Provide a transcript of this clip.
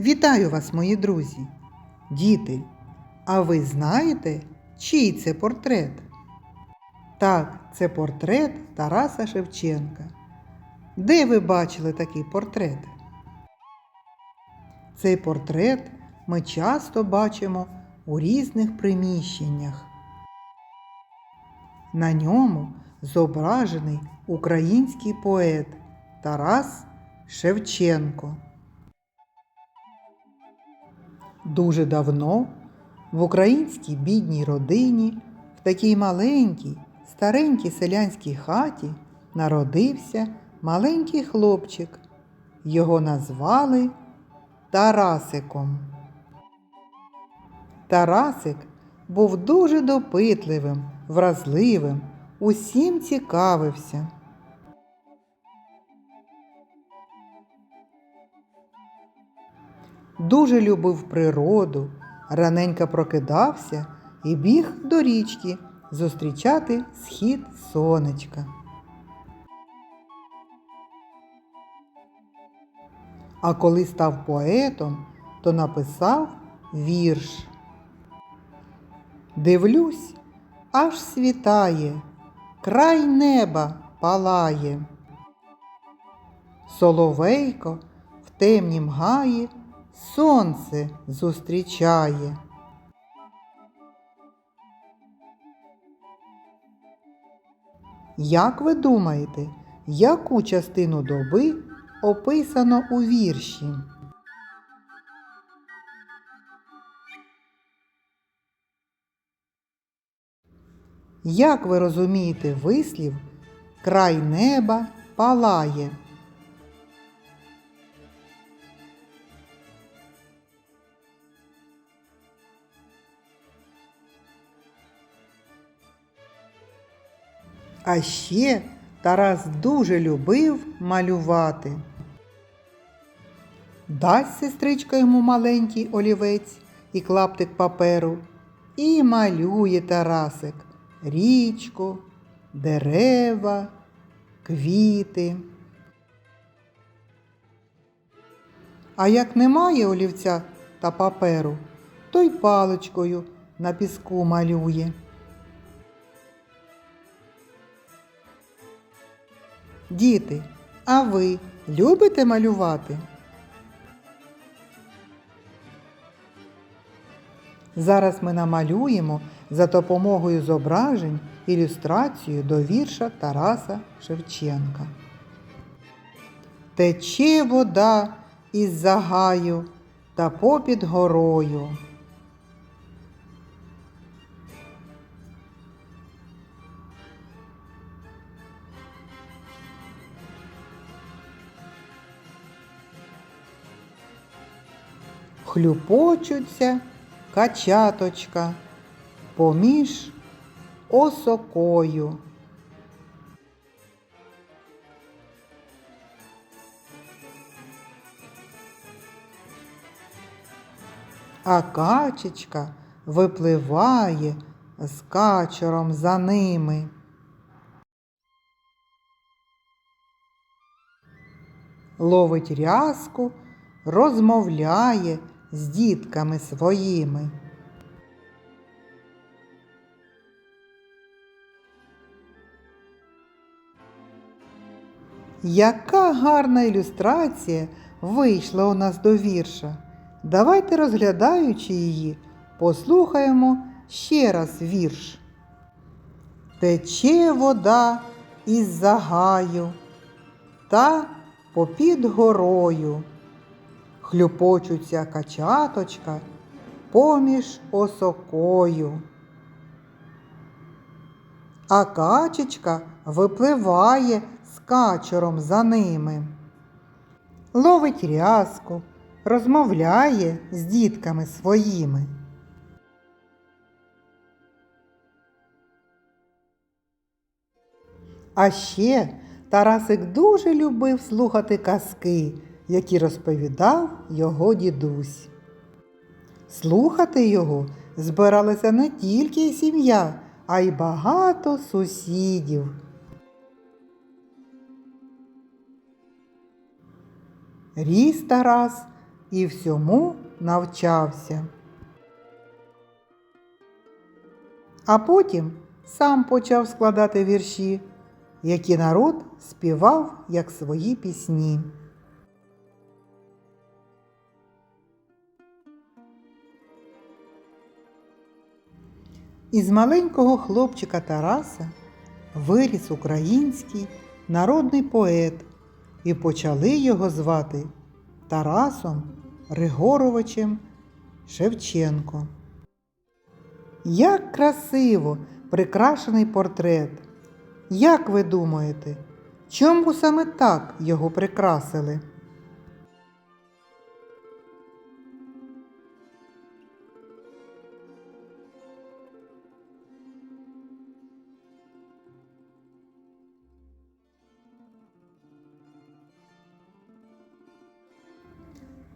Вітаю вас, мої друзі! Діти, а ви знаєте, чий це портрет? Так, це портрет Тараса Шевченка. Де ви бачили такий портрет? Цей портрет ми часто бачимо у різних приміщеннях. На ньому зображений український поет Тарас Шевченко. Дуже давно в українській бідній родині, в такій маленькій, старенькій селянській хаті народився маленький хлопчик. Його назвали Тарасиком. Тарасик був дуже допитливим, вразливим, усім цікавився. Дуже любив природу, раненько прокидався і біг до річки зустрічати схід сонечка. А коли став поетом, то написав вірш. Дивлюсь, аж світає, край неба палає. Соловейко в темнім гаї сонце зустрічає. Як ви думаєте, яку частину доби описано у вірші? Як ви розумієте вислів край неба палає? А ще Тарас дуже любив малювати. Дасть сестричка йому маленький олівець і клаптик паперу, і малює Тарасик річку, дерева, квіти. А як немає олівця та паперу, то й паличкою на піску малює. Діти, а ви любите малювати? Зараз ми намалюємо за допомогою зображень ілюстрацію до вірша Тараса Шевченка. Тече вода із загаю та попід горою. Хлюпочуться качаточка поміж осокою. А качечка випливає з качером за ними. Ловить рязку, розмовляє з дітками своїми. Яка гарна ілюстрація вийшла у нас до вірша. Давайте, розглядаючи її, послухаємо ще раз вірш. Тече вода із загаю та попід горою. Хлюпочуться качаточка поміж осокою. А качечка випливає з качером за ними. Ловить рязку, розмовляє з дітками своїми. А ще Тарасик дуже любив слухати казки, які розповідав його дідусь. Слухати його збиралася не тільки сім'я, а й багато сусідів. Ріс Тарас і всьому навчався. А потім сам почав складати вірші, які народ співав як свої пісні. Із маленького хлопчика Тараса виріс український народний поет, і почали його звати Тарасом Григоровичем Шевченко. Як красиво прикрашений портрет! Як ви думаєте, чому саме так його прикрасили?